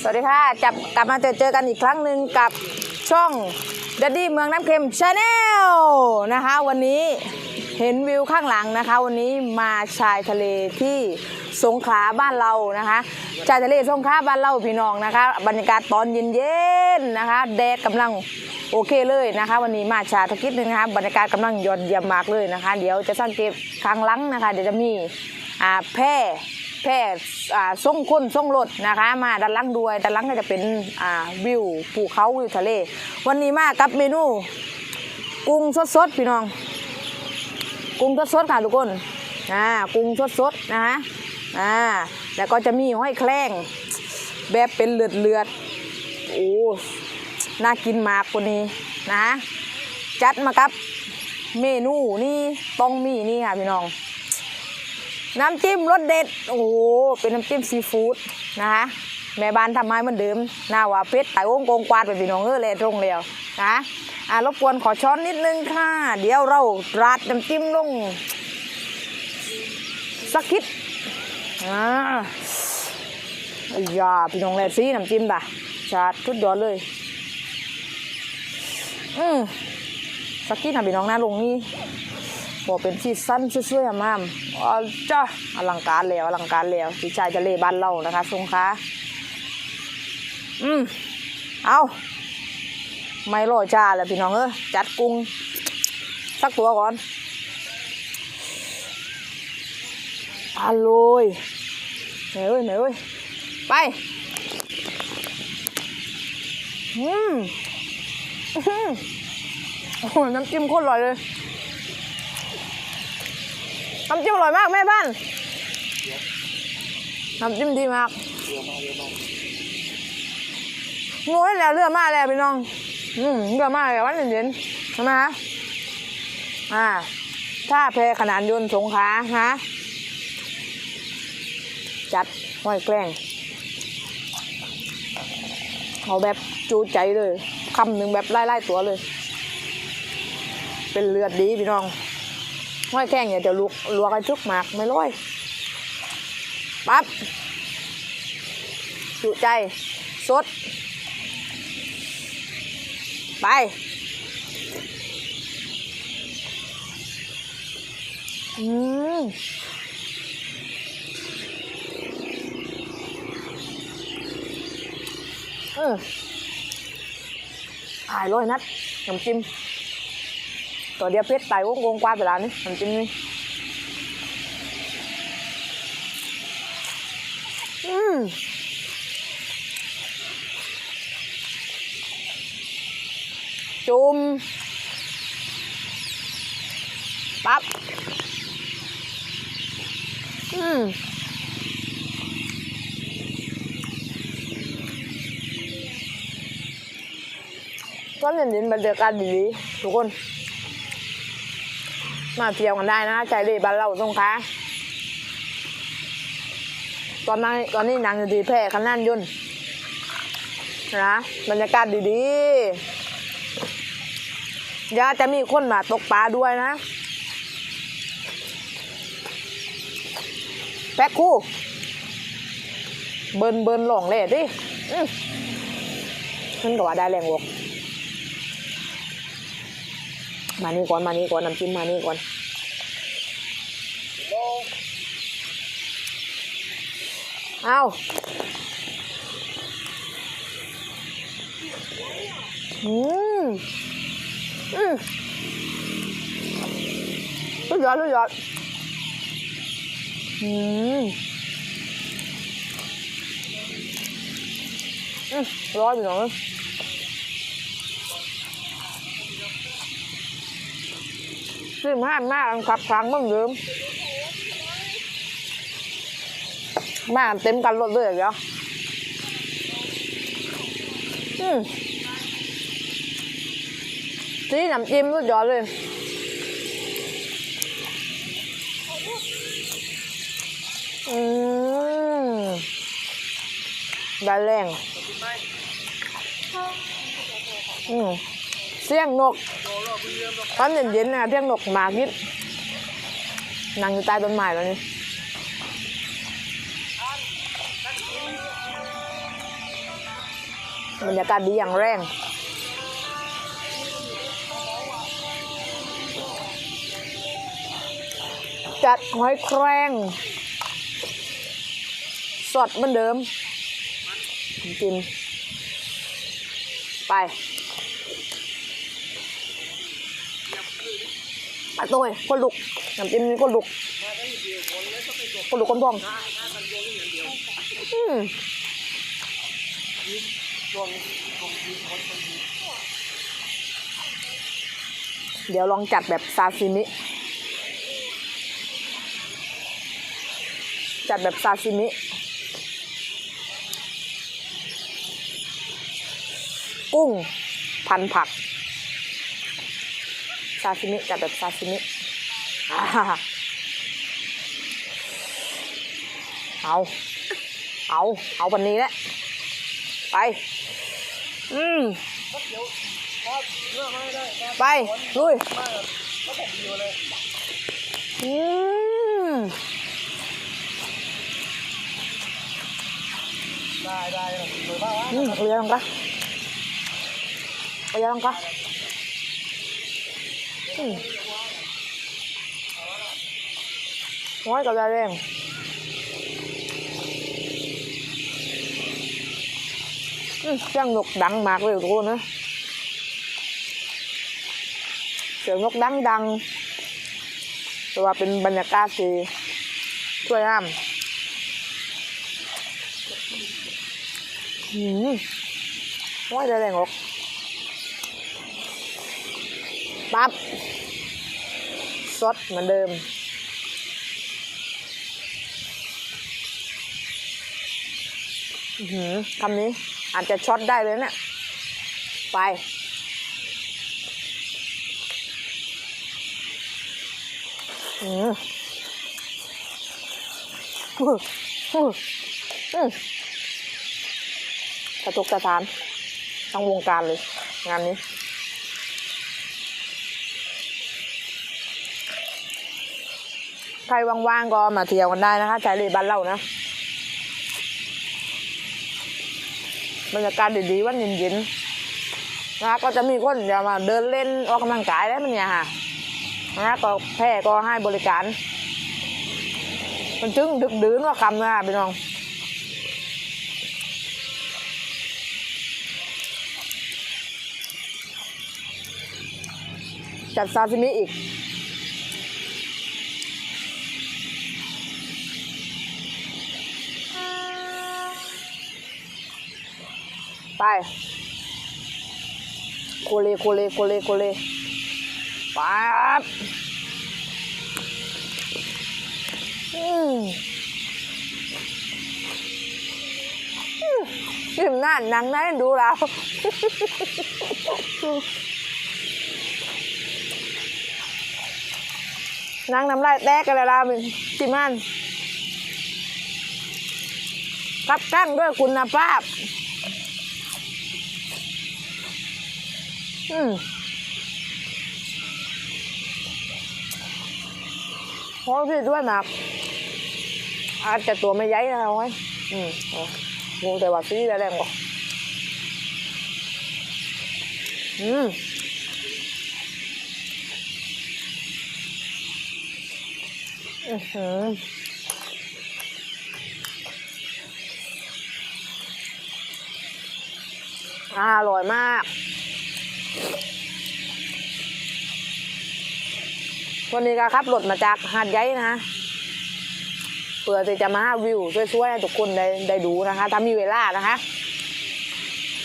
สวัสดีค่ะ จับกลับมาเจอเจอกันอีกครั้งหนึ่งกับช่องดัดดี้เมืองน้ำเค็มชาแนลนะคะ วันนี้เห็นวิวข้างหลังนะคะ วันนี้มาชายทะเลที่สงขลาบ้านเรานะคะ ชายทะเลสงขลาบ้านเราพี่น้องนะคะ บรรยากาศตอนเย็นๆนะคะ แดดกำลังโอเคเลยนะคะ วันนี้มาชาตะกิดนึงนะคะบรรยากาศกำลังยอดเยี่ยมมากเลยนะคะ เดี๋ยวจะสังเกตข้างหลังนะคะ เดี๋ยวจะมีอ่าแพร่ แพร่ส่งคนส่งรถนะคะ มาด้านล่างด้วยด้านล่างก็จะเป็นวิวภูเขาวิวทะเล วันนี้มากับเมนู กุ้งสดๆพี่น้อง กุ้งสดๆค่ะทุกคนอ่ากุ้งสดๆนะคะอ่าแล้วก็จะมีห้อยแครงแบบเป็นเลือดเลือดๆโอ้น่ากินมากคนนี้นะคะจัดมากับเมนูนี่ต้องมีนี่ค่ะพี่น้อง น้ำจิ้มรสเด็ด โอ้โห เป็นน้ำจิ้มซีฟู้ดนะคะแม่บ้านทำไม้เหมือนเดิมหน้าว่าเพชรไต่วงกงกวาดไปพี่น้องเออเลยตรงเดียวนะอ่ารบกวนขอช้อนนิดนึงค่ะ เดี๋ยวเราราดน้ำจิ้มลงสักคิดอ่าอ้ยาพี่น้องแลซีน้ำจิ้มด่ะชาดทุดยอดเลย อืมสักคิดนะพี่น้องหน้าลงนี่ บอกเป็นที่สั้นสวยๆมามอ๋อจ้าอลังการแล้วอลังการแล้วพี่ชายจะเล่บ้านเรานะคะสงขลาอืมเอาไม่รอจ้าแล้วพี่น้องเออจัดกุ้งสักตัวก่อนอร่อยเหนื่อยเหนื่อยไปอืมอื้อหือโอ้โหน้ำจิ้มโคตรอร่อยเลย น้ำจิ้มอร่อยมากแม่บ้านน้ำจิ้มดีมากโง่แล้วเรือมาแล้วพี่น้อง อืมเรือมาแล้ววันเย็นๆใช่ไหมฮะอ่า ถ้าแพขนาดยนต์สงขาฮะจัดห้อยแกล้งเอาแบบจูใจเลยคำหนึ่งแบบไล่ๆตัวเลย เป็นเลือดดีพี่น้อง ห้อยแข้งอย่าจะลวกลวกให้ชุกหมากไม่ร้อยปั๊บจุใจ สด ไป อืมเอออายร้อยนัดน้ำจิ้ม ตัวเดียวเพชรไตวงวงกว้าไปแล้วนี่น้ำจิ้มนี่อืมจุ่มปั๊บอืมก็เห็นบรรยากาศดีๆทุกคน มาเที่ยวกันได้นะใจดีบ้านเราสงขลาตอนนั้นตอนนี้นางอยู่ที่แพร่ขนานยนต์นะบรรยากาศดีๆย่าจะมีคนมาตกปลาด้วยนะแพ็คคู่ เบิร์นเบิร์นหลงเลยดิขึ้นกับว่าได้แรงวก มานี่ก่อนมานี่ก่อนน้ำจิ้มมานี่ก่อนเอาอืมอืมสุดยอดสุดยอดอืมอืมร้อยไปหน่อย ซื้อมาหน้าอันขับครั้งมื่อนเดิมมาเต็มกันรถเลยเหรออืมซีน้ำจิ้มสุดยอดเลยอืมได้แรงอืม เสียงนกตอนเย็นๆนะเที่ยงนกมากยิดนั่งอยู่ใต้ต้นไม้แล้วนี่บรรยากาศดีอย่างแรงจัดหอยแครงสดเหมือนเดิมกิน ไป ไปตัวคนลุกน้ำจิ้มนี่คนลุกคนลุกคนพองอืมเดี๋ยวลองจัดแบบซาซิมิ จัดแบบซาซิมิ กุ้ง พันผัก ซาซิมิจัดแบบซาซิมิอ่าเอา เอา เอาวันนี้แหละ ไป อืมไป ลุยอืมได้ได้สวยมากวะอืมเอาเยอะลงปะเอาเยอะลงปะอืม น้อยกับยาแรงเสียงนกดังมากเลยทุกคนนะเสียงนกดังดังแต่ว่าเป็นบรรยากาศที่สวยงามอืมว่าจะแรงออกปั๊บ สดเหมือนเดิมหือคำนี้อาจจะช็อตได้เลยเนี่ย ไป อืมอื้ออื้ออื้อกระตุกกระทานทั้งวงการเลย งานนี้ ใครว่างๆก็มาเที่ยวกันได้นะคะชายเลบ้านเรานะบรรยากาศดีๆวันเย็นๆนะคะก็จะมีคนจะมาเดินเล่นออกกำลังกายได้มันเนี่ยค่ะนะคะก็แพร่ก็ให้บริการ มันจึงดึกดื่นว่าคำนะพี่น้องจัดซาซิมิอีก ไป โคเลโคเลโคเลโคเลปั๊บอืมอืมยิ้มหน้าหนังนั่นดูแล้วนางน้ำลายแตกกันแล้วล่ะมึงจิมันกับกั้นด้วยคุณภาพ อืมเพราะพี่ด้วยนักอาจจะตัวไม่ใหญ่นะไว้ยอืมเอางงแต่ว่าซีแรงกว่าอืมอือหืออร่อยมาก วันนี้ก็ขับรถมาจากหาดใหญ่นะคะเพื่อที่จะมาหาวิวสวยๆให้ทุกคนได้ได้ดูนะคะ ถ้ามีเวลานะคะ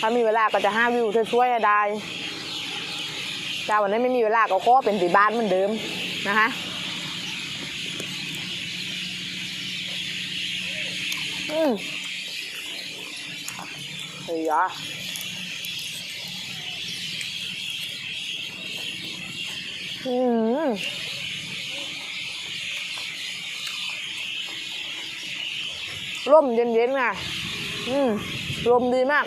ถ้ามีเวลาก็จะหาวิวสวยๆให้ได้ถ้าวันนี้ไม่มีเวลาก็ขอเป็นตีบ้านเหมือนเดิมนะคะอืมเฮ้ยอะ อืมร่มเย็นๆน่ะ อืมลมดีมาก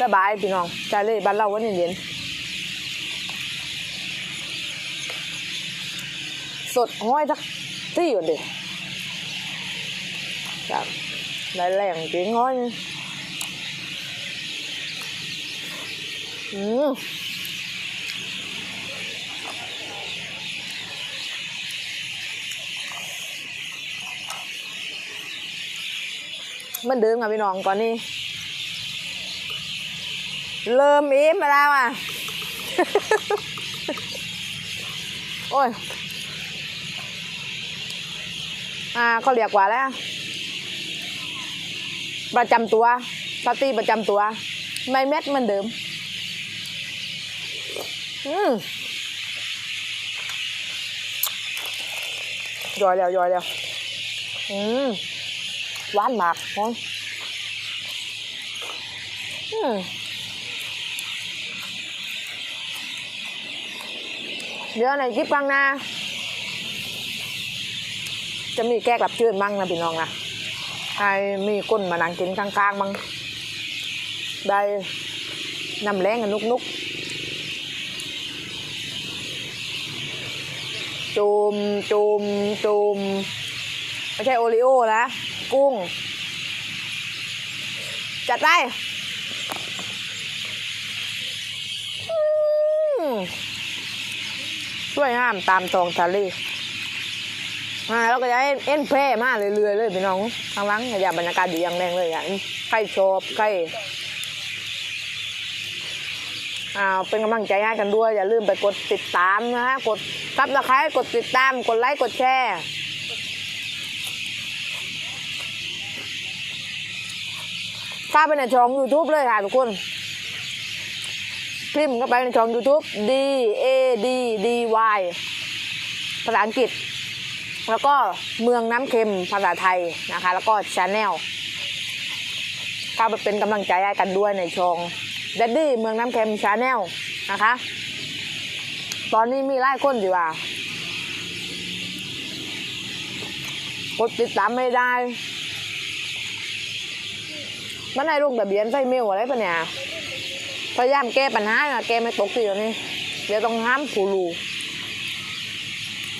สบายพี่น้องใจเลยบ้านเราวันเย็นๆสดห้อยทักที่อยู่ดิครับได้แรงจริงห้อยอืม มันเดิมค่ะพี่น้องก่อนนี้เริ่มอิ่มแล้วอะ โอ้ย อ่าเขาเรียกว่าแล้ว ประจำตัวปาตีประจำตัว ไม่เม็ดเหมือนเดิม อืมย่อยแล้วย่อยแล้วอืม หวานมากโอ้ยเดี๋ยวในคลิปกลางน้าจะมีแก้กลับเชิญมั่งนะพี่น้องนะให้มีคนมานั่งกินข้างๆมั่งได้นำแรงกันนุกๆ จูมจูมจูมไม่ใช่โอริโอนะ กุ้ง จัดไปอืมสวยงามตามทองทะเลอ่าแล้วก็จะเอ็นเพร่มาเรื่อยๆเลยพี่น้องทางหลังอย่าบรรยากาศดีอย่างแรงเลยอะใครชอบใครอ่าเป็นกำลังใจให้กันด้วย อย่าลืมไปกดติดตามนะฮะกดซับสไครต์กดติดตาม กดไลค์ กดแชร์ ถ้าเป็นในช่อง YouTube เลยค่ะทุกคนพิมพ์เข้าไปในช่อง YouTube D A D D Y ภาษาอังกฤษ แล้วก็เมืองน้ำเค็มภาษาไทยนะคะ แล้วก็ชาแนลเข้าไปเป็นกำลังใจให้กันด้วยในช่องเดดดี้เมืองน้ำเค็มชาแนลนะคะ ตอนนี้มีไล่คนอยู่ว่ากดติดตามไม่ได้ มันได้ลูกทะเบียนใส่เมลอะไรปะเนี่ยพยายามแก้ปัญหาแก้ไม่ตกทีเดียวนี้เดี๋ยวต้องห้ามผู้รู้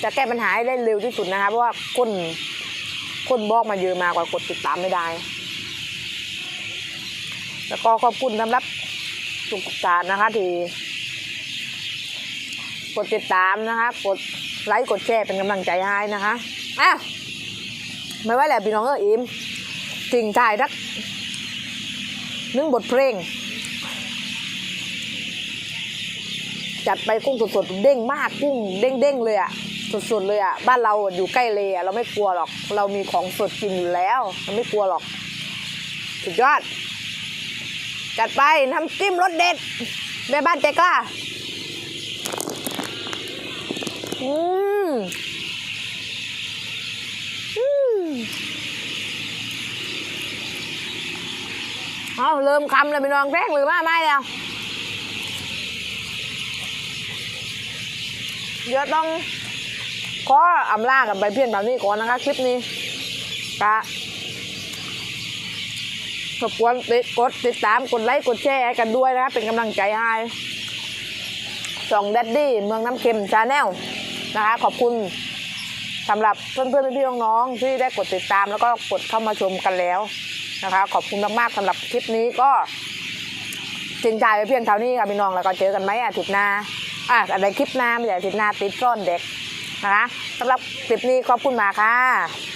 จะแก้ปัญหาให้ได้เร็วที่สุดนะคะเพราะว่าคนคนบอกมาเยอะมากกว่ากดติดตามไม่ได้ แล้วก็ขอบคุณสำหรับทุกท่านนะคะที่กดติดตามนะคะ กดไลค์กดแชร์เป็นกำลังใจให้นะคะอะไม่ไว่าแหละพี่น้องเอออิมทิ้งท้ายทัก หนึ่งบทเพลง จัดไปกุ้งสดๆเด้งมากกุ้งเด้งๆเลยอะสดๆเลยอะบ้านเราอยู่ใกล้เลยอะเราไม่กลัวหรอก เรามีของสดกินอยู่แล้วเราไม่กลัวหรอกสุดยอด จัดไปน้ำจิ้มรสเด็ดแม่บ้านใจกล้าอืมอืมเอาเริ่มคำเลยพี่น้องแพงหรือมาไม่แล้วเดี๋ยวต้องขออำลากับใบเพี้ยนแบบนี้ก่อนนะคะ คลิปนี้กะขอบวนติดกดติดตามกดไลค์กดแชร์กันด้วยนะคะเป็นกำลังใจให้สองแดดดี้เมืองน้ำเค็มชาแนลนะคะ ขอบคุณสำหรับเพื่อนๆพี่ๆน้องๆที่ได้กดติดตามแล้วก็กดเข้ามาชมกันแล้ว นะคะ ขอบคุณมากๆสำหรับคลิปนี้ก็จริงท้ายไปเพียงเท่านี้ค่ะพี่น้องแล้วก็เจอกันไหมอาทิตย์หน้าอะอะไรคลิปหน้าไม่ใช่อาทิตย์หน้าติดซ่อนเด็กนะคะสำหรับคลิปนี้ขอบคุณมากค่ะ